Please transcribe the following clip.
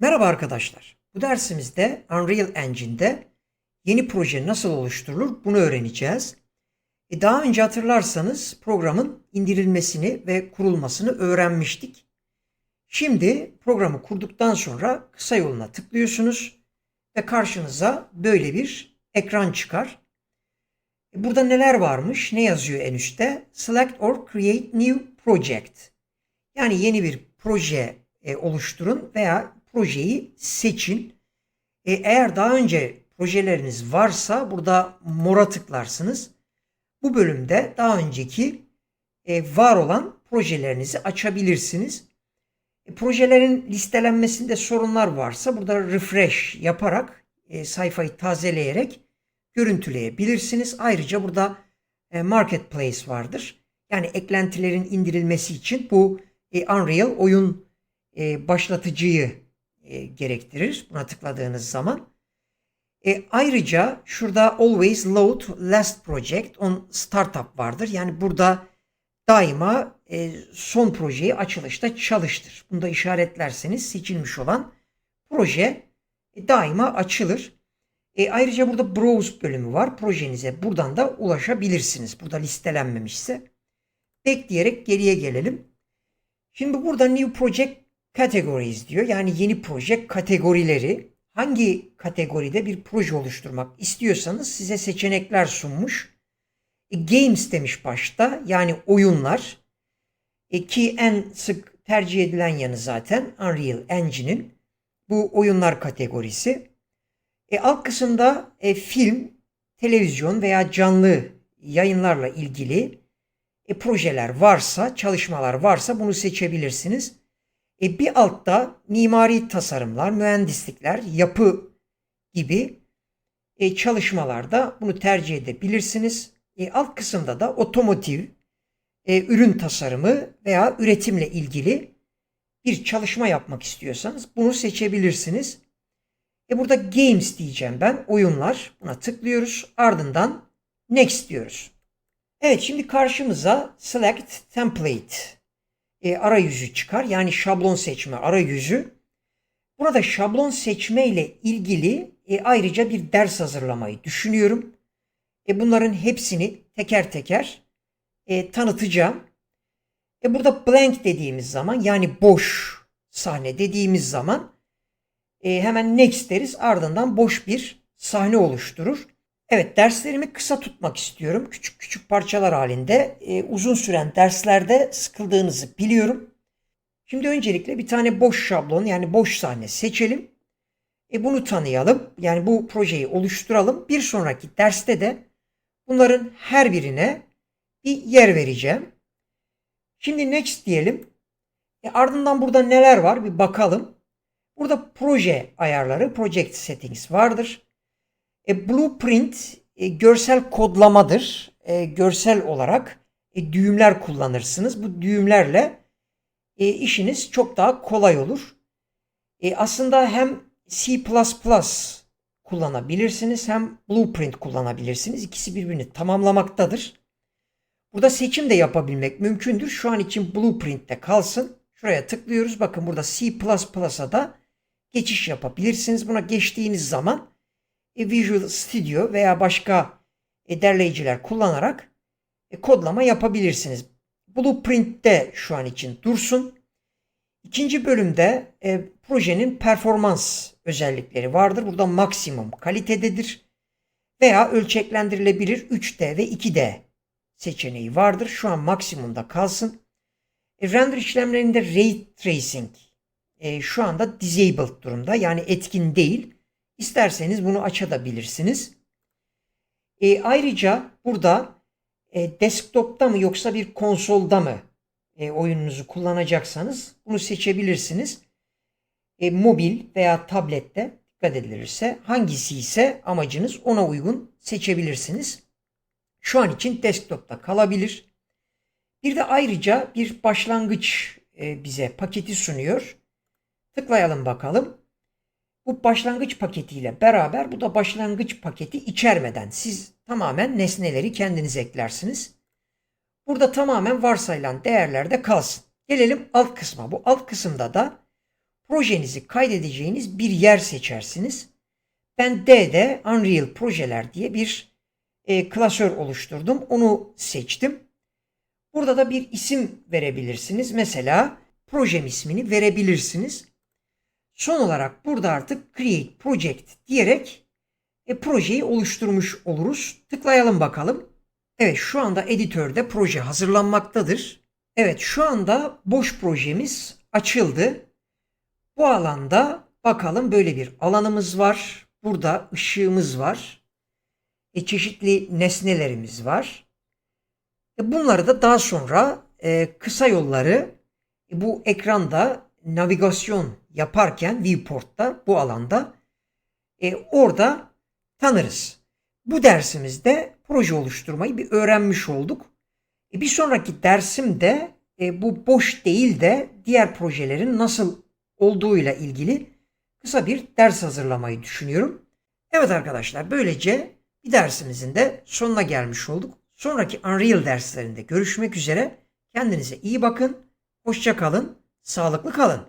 Merhaba arkadaşlar. Bu dersimizde Unreal Engine'de yeni proje nasıl oluşturulur bunu öğreneceğiz. E daha önce hatırlarsanız programın indirilmesini ve kurulmasını öğrenmiştik. Şimdi programı kurduktan sonra kısa yoluna tıklıyorsunuz ve karşınıza böyle bir ekran çıkar. E burada neler varmış? Ne yazıyor en üstte? Select or create new project. Yani yeni bir proje e, oluşturun veya projeyi seçin. E, eğer daha önce projeleriniz varsa burada mora tıklarsınız. Bu bölümde daha önceki e, var olan projelerinizi açabilirsiniz. E, projelerin listelenmesinde sorunlar varsa burada refresh yaparak e, sayfayı tazeleyerek görüntüleyebilirsiniz. Ayrıca burada e, marketplace vardır. Yani eklentilerin indirilmesi için bu e, Unreal oyun e, başlatıcıyı e, gerektirir. Buna tıkladığınız zaman. E, ayrıca şurada always load last project on startup vardır. Yani burada daima e, son projeyi açılışta çalıştır. Bunu da işaretlerseniz seçilmiş olan proje e, daima açılır. E, ayrıca burada browse bölümü var. Projenize buradan da ulaşabilirsiniz. Burada listelenmemişse. Bekleyerek geriye gelelim. Şimdi burada new project categories diyor. Yani yeni proje kategorileri. Hangi kategoride bir proje oluşturmak istiyorsanız size seçenekler sunmuş. E, games demiş başta. Yani oyunlar. E, ki en sık tercih edilen yanı zaten Unreal Engine'in bu oyunlar kategorisi. E, alt kısımda e, film, televizyon veya canlı yayınlarla ilgili e, projeler varsa, çalışmalar varsa bunu seçebilirsiniz. E, bir altta mimari tasarımlar, mühendislikler, yapı gibi e, çalışmalarda bunu tercih edebilirsiniz. E, alt kısımda da otomotiv, e, ürün tasarımı veya üretimle ilgili bir çalışma yapmak istiyorsanız bunu seçebilirsiniz. E burada games diyeceğim ben. Oyunlar. Buna tıklıyoruz. Ardından next diyoruz. Evet şimdi karşımıza select template e, arayüzü çıkar. Yani şablon seçme arayüzü. Burada şablon seçme ile ilgili e, ayrıca bir ders hazırlamayı düşünüyorum. E, bunların hepsini teker teker e, tanıtacağım. E, burada blank dediğimiz zaman yani boş sahne dediğimiz zaman e, hemen next deriz ardından boş bir sahne oluşturur. Evet derslerimi kısa tutmak istiyorum. Küçük küçük parçalar halinde. E, uzun süren derslerde sıkıldığınızı biliyorum. Şimdi öncelikle bir tane boş şablon yani boş sahne seçelim. E, bunu tanıyalım. Yani bu projeyi oluşturalım. Bir sonraki derste de bunların her birine bir yer vereceğim. Şimdi next diyelim. E, ardından burada neler var bir bakalım. Burada proje ayarları, project settings vardır. E, blueprint e, görsel kodlamadır. E, görsel olarak e, düğümler kullanırsınız. Bu düğümlerle e, işiniz çok daha kolay olur. E, aslında hem C++ kullanabilirsiniz hem blueprint kullanabilirsiniz. İkisi birbirini tamamlamaktadır. Burada seçim de yapabilmek mümkündür. Şu an için blueprint'te kalsın. Şuraya tıklıyoruz. Bakın burada C++'a da geçiş yapabilirsiniz. Buna geçtiğiniz zaman Visual Studio veya başka e, derleyiciler kullanarak e, kodlama yapabilirsiniz. Blueprint'te şu an için dursun. İkinci bölümde e, projenin performans özellikleri vardır. Burada maksimum kalitededir. Veya ölçeklendirilebilir 3D ve 2D seçeneği vardır. Şu an maksimumda kalsın. E, render işlemlerinde Ray Tracing e, şu anda disabled durumda. Yani etkin değil. İsterseniz bunu açabilirsiniz. E, ayrıca burada e, desktop'ta mı yoksa bir konsolda mı e, oyununuzu kullanacaksanız bunu seçebilirsiniz. E, mobil veya tablette dikkat edilirse hangisi ise amacınız ona uygun seçebilirsiniz. Şu an için desktop'ta kalabilir. Bir de ayrıca bir başlangıç e, bize paketi sunuyor. Tıklayalım bakalım. Bu başlangıç paketiyle beraber bu da başlangıç paketi içermeden siz tamamen nesneleri kendiniz eklersiniz. Burada tamamen varsayılan değerlerde kalsın. Gelelim alt kısma. Bu alt kısımda da projenizi kaydedeceğiniz bir yer seçersiniz. Ben D'de Unreal Projeler diye bir e, klasör oluşturdum. Onu seçtim. Burada da bir isim verebilirsiniz. Mesela projem ismini verebilirsiniz. Son olarak burada artık Create Project diyerek e, projeyi oluşturmuş oluruz. Tıklayalım bakalım. Evet şu anda editörde proje hazırlanmaktadır. Evet şu anda boş projemiz açıldı. Bu alanda bakalım böyle bir alanımız var. Burada ışığımız var. E, çeşitli nesnelerimiz var. E, bunları da daha sonra e, kısa yolları e, bu ekranda navigasyon yaparken viewport'ta bu alanda e, orada tanırız. Bu dersimizde proje oluşturmayı bir öğrenmiş olduk. E, bir sonraki dersimde e, bu boş değil de diğer projelerin nasıl olduğuyla ilgili kısa bir ders hazırlamayı düşünüyorum. Evet arkadaşlar böylece bir dersimizin de sonuna gelmiş olduk. Sonraki Unreal derslerinde görüşmek üzere. Kendinize iyi bakın. Hoşça kalın. Sağlıklı kalın.